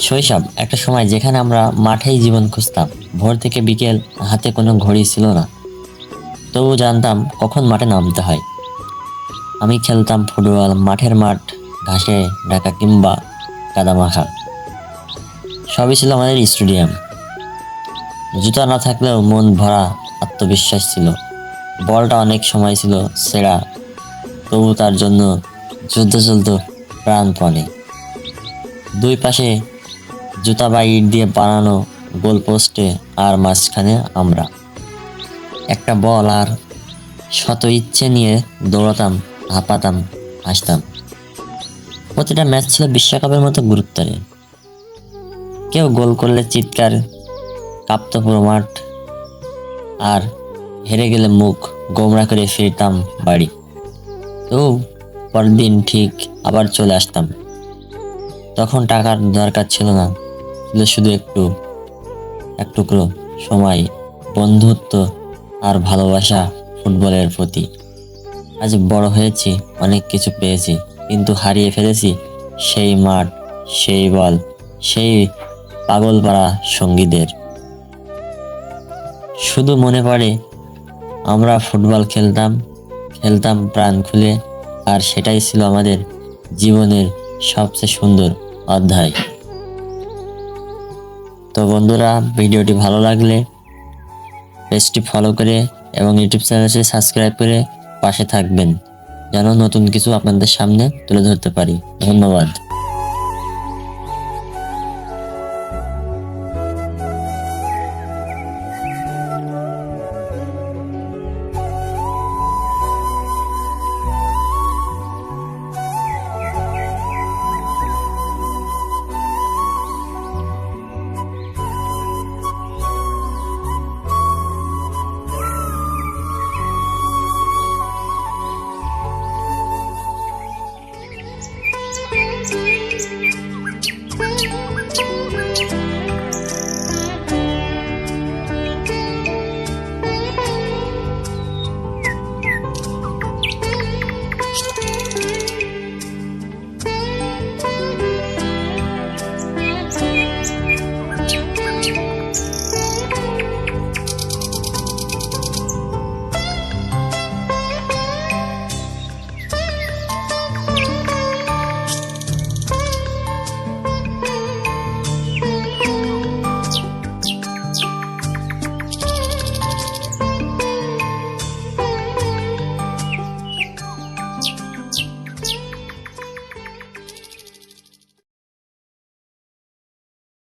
শৈশব, একটা সময় যেখানে আমরা মাঠেই জীবন খুঁজতাম। ভোর থেকে বিকেল, হাতে কোনো ঘড়ি ছিল না। তবু জানতাম কখন মাঠে নামতে হয়। আমি খেলতাম ফুটবল, মাঠের মাঠ, ঘাসে ঢাকা কিংবা কাদামাখা। সবই ছিল আমাদের স্টেডিয়াম। জুতা না থাকলেও মন ভরা আত্মবিশ্বাস ছিল। বলটা অনেক সময় ছিল সেরা, তবু তার জন্য যুদ্ধ চলত প্রাণপণে। দুই পাশে জুতা বা ইট দিয়ে বানানো গোল পোস্টে আর মাঝখানে আমরা। একটা বল আর শত ইচ্ছে নিয়ে দৌড়াতাম, হাঁপাতাম, হাসতাম। প্রতিটা ম্যাচ ছিল বিশ্বকাপের মতো গুরুত্বের। কেউ গোল করলে চিৎকার, কাঁপত পুরো মাঠ, আর হেরে গেলে মুখ গোমরা করে ফিরতাম বাড়ি। তো পরের দিন ঠিক আবার চলে আসতাম। তখন টাকার দরকার ছিল না। ছিল শুধু একটু, এক টুকরো সময়, বন্ধুত্ব আর ভালোবাসা ফুটবলের প্রতি। আজ বড় হয়েছি, অনেক কিছু পেয়েছি, কিন্তু হারিয়ে ফেলেছি সেই মাঠ, সেই বল, সেই পাগলপাড়া সঙ্গীদের। শুধু মনে পড়ে, আমরা ফুটবল খেলতাম খেলতাম প্রাণ খুলে, আর সেটাই ছিল আমাদের জীবনের সবচেয়ে সুন্দর অধ্যায়। তো বন্ধুরা, ভিডিওটি ভালো লাগলে পেজটি ফলো করে এবং ইউটিউব চ্যানেলটি সাবস্ক্রাইব করে পাশে থাকবেন, যেন নতুন কিছু আপনাদের সামনে তুলে ধরতে পারি। ধন্যবাদ।